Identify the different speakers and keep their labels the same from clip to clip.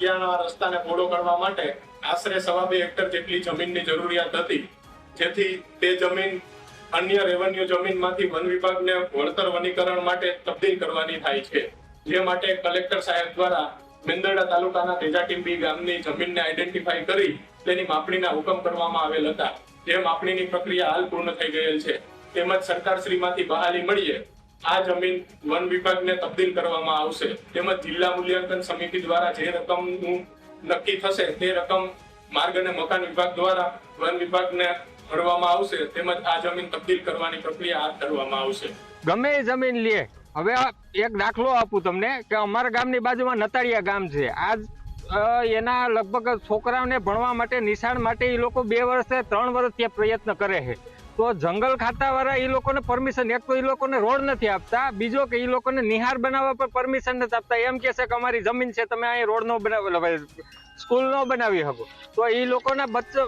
Speaker 1: ત્યાંના રસ્તાને પહોળો કરવા માટે આશરે સવા બે હેક્ટર જેટલી જમીનની જરૂરિયાત હતી, જેથી તે જમીન અન્ય રેવન્યુ જમીનમાંથી વન વિભાગને વળતર વનીકરણ માટે તબદીલ કરવાની થાય છે. જે માટે કલેક્ટર સાહેબ દ્વારા મેંદરડા તાલુકાના તેજાટીંબી ગામની જમીનને આઈડેન્ટિફાઈ કરી તેની માપણીના હુકમ કરવામાં આવેલ હતા. જે માપણીની પ્રક્રિયા હાલ પૂર્ણ થઈ ગયેલ છે. તેમજ સરકારશ્રીમાંથી બહાલી મળીએ આ જમીન વન વિભાગને તબદીલ કરવામાં આવશે. તેમજ જિલ્લા મૂલ્યાંકન સમિતિ દ્વારા જે રકમનું નક્કી થશે તે રકમ માર્ગ અને મકાન વિભાગ દ્વારા વન વિભાગને ભરવામાં આવશે. તેમજ આ જમીન તબદીલ કરવાની પ્રક્રિયા હાથ ધરવામાં આવશે.
Speaker 2: ગમે એ જમીન લે. હવે એક દાખલો આપું તમને કે અમારા ગામની બાજુમાં નતાળિયા ગામ છે. આજ એના લગભગ છોકરાઓને ભણવા માટે નિશાળ માટે એ લોકો બે વર્ષે ત્રણ વર્ષ ત્યાં પ્રયત્ન કરે છે. તો જંગલ ખાતાવાળા એ લોકોને પરમિશન એક તો એ લોકોને રોડ નથી આપતા, બીજો કે એ લોકોને નિહાર બનાવવા પર પરમિશન નથી આપતા. એમ કહેશે કે અમારી જમીન છે, તમે અહીં રોડ નો બનાવી સ્કૂલ નો બનાવી શકો. તો એ લોકોના બચ્ચો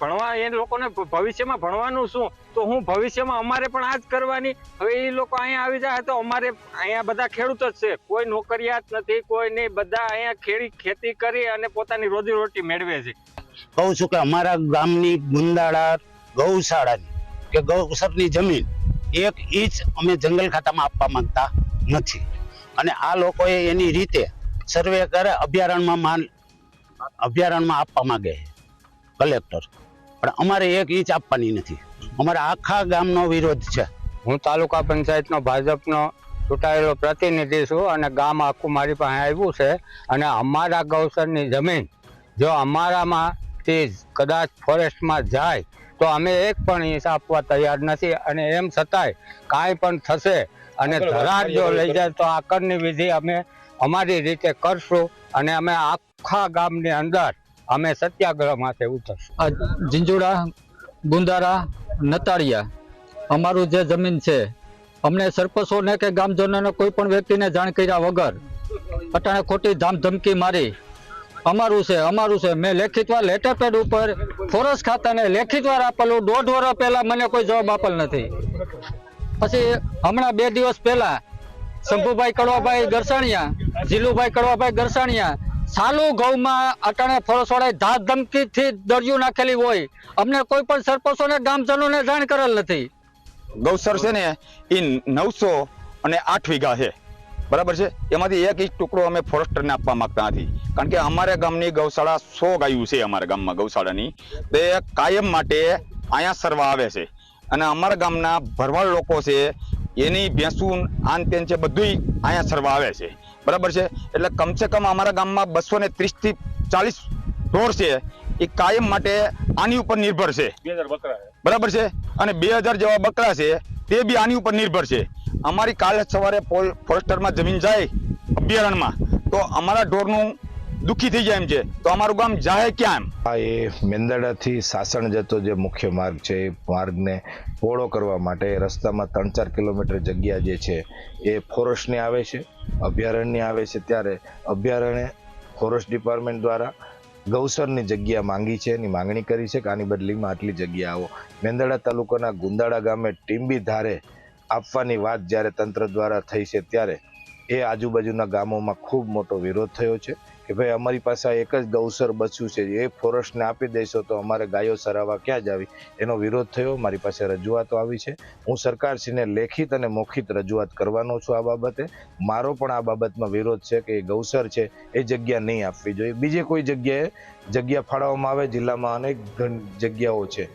Speaker 2: ભણવા, એ લોકોને ભવિષ્યમાં ભણવાનું શું? તો હું ભવિષ્યમાં અમારે પણ આ જ કરવાની. હવે એ લોકો અહીંયા આવી જાય તો અમારે અહીંયા બધા ખેડૂત જ છે. કોઈ નોકરિયાત નથી, કોઈ નહીં. બધા અહીંયા ખેડી, ખેતી કરી અને પોતાની રોજીરોટી મેળવે છે.
Speaker 3: કહું છું કે અમારા ગામની ગુંદાળા ગૌશાળાની કે ગૌસરની જમીન એક ઇંચ અમે જંગલ ખાતામાં આપવા માંગતા નથી. અને આ લોકોએ એની રીતે સર્વે કરે, અભયારણ્યમાં માન અભયારણ્યમાં આપવા માંગે કલેક્ટર. પણ અમારે એક ઇંચ આપવાની નથી. અમારે આખા ગામનો વિરોધ છે.
Speaker 2: હું તાલુકા પંચાયતનો ભાજપનો ચૂંટાયેલો પ્રતિનિધિ છું અને ગામ આખું મારી પાસે આવ્યું છે અને અમારા ગૌસરની જમીન જો અમારામાં તે કદાચ ફોરેસ્ટમાં જાય તો અમે એક પણ ઇંચ આપવા તૈયાર નથી અને એમ છતાંય કાંઈ પણ થશે અને ધરાર જો લઈ જાય તો આકરની વિધિ અમે અમારી રીતે કરશું અને અમે આખા ગામની અંદર અમે સત્યાગ્રહ માથે ઉતરશું.
Speaker 4: ઝીંઝુડા ગુંદારા નતાળિયા અમારું જે જમીન છે અમને સરપંચોને કે ગામજનોને કોઈ પણ વ્યક્તિને જાણ કર્યા વગર અટાણે ખોટી ધામધમકી મારી અમારું છે અમારું છે. મેં લેખિતવાર લેટર ઉપર ફોરેસ્ટ ખાતાને લેખિતવાર આપેલું. દોઢ વર્ષ પહેલા મને કોઈ જવાબ આપેલ નથી. પછી હમણાં બે દિવસ પહેલા શંભુભાઈ કડવાભાઈ ગરસાણિયા, જીલુભાઈ કડવાભાઈ ગરસાણિયા સાલુ ઘઉંમાં અટાણે ફોરસવાળાએ ધાક ધમકીથી દરિયું નાખેલી હોય. અમને કોઈ પણ સરપંચોને, ગામજનોને જાણ કરેલ નથી.
Speaker 5: ગૌસર છે ને એ નવસો અને આઠ વીઘા છે. બરાબર છે? એમાંથી એક ઇંચ ટુકડો અમે ફોરેસ્ટરને આપવા માંગતા નથી. કારણ કે અમારા ગામની ગૌશાળા સો ગાયું છે અમારા ગામમાં ગૌશાળાની. તે કાયમ માટે અહીંયા સરવા આવે છે. અને અમારા ગામના ભરવાડ લોકો છે એની ભેંસું આન તેન છે બધુંય અહીંયા સરવા આવે છે. બરાબર છે? એટલે કમસે કમ અમારા ગામમાં બસો ને ત્રીસથી ચાલીસ ઢોર છે એ કાયમ માટે આની ઉપર નિર્ભર છે. બરાબર છે? અને બે હજાર જેવા બકરા છે તે બી આની ઉપર નિર્ભર છે. અમારી કાલે સવારે ફોરેસ્ટરમાં જમીન જાય અભયારણ્યમાં, તો અમારા ઢોરનું દુઃખી થઈ જાય એમ છે. તો અમારું ગામ જાહે ક્યાં
Speaker 6: આ એ મેંદરડાથી સાસણ જતો જે મુખ્ય માર્ગ છે, એ માર્ગને પહોળો કરવા માટે રસ્તામાં ત્રણ ચાર કિલોમીટર જગ્યા જે છે, એ ફોરેસ્ટની આવે છે, અભયારણ્યની આવે છે. ત્યારે અભયારણ્ય ફોરેસ્ટ ડિપાર્ટમેન્ટ દ્વારા ગૌસરની જગ્યા માંગી છે, એની માંગણી કરી છે કે આની બદલીમાં આટલી જગ્યા આવો. મેંદરડા તાલુકાના ગુંદાળા ગામે ટીંબી ધારે આપવાની વાત જ્યારે તંત્ર દ્વારા થઈ છે ત્યારે એ આજુબાજુના ગામોમાં ખૂબ મોટો વિરોધ થયો છે કે ભાઈ અમારી પાસે એક જ ગૌસર બચ્યું છે, એ ફોરેસ્ટને આપી દેશો તો અમારે ગાયો સરાવવા ક્યાં જ આવી? એનો વિરોધ થયો, મારી પાસે રજૂઆતો આવી છે. હું સરકારશ્રીને લેખિત અને મૌખિત રજૂઆત કરવાનો છું આ બાબતે. મારો પણ આ બાબતમાં વિરોધ છે કે એ ગૌસર છે, એ જગ્યા નહીં આપવી જોઈએ. બીજે કોઈ જગ્યાએ જગ્યા ફાળવવામાં આવે, જિલ્લામાં અનેક જગ્યાઓ છે.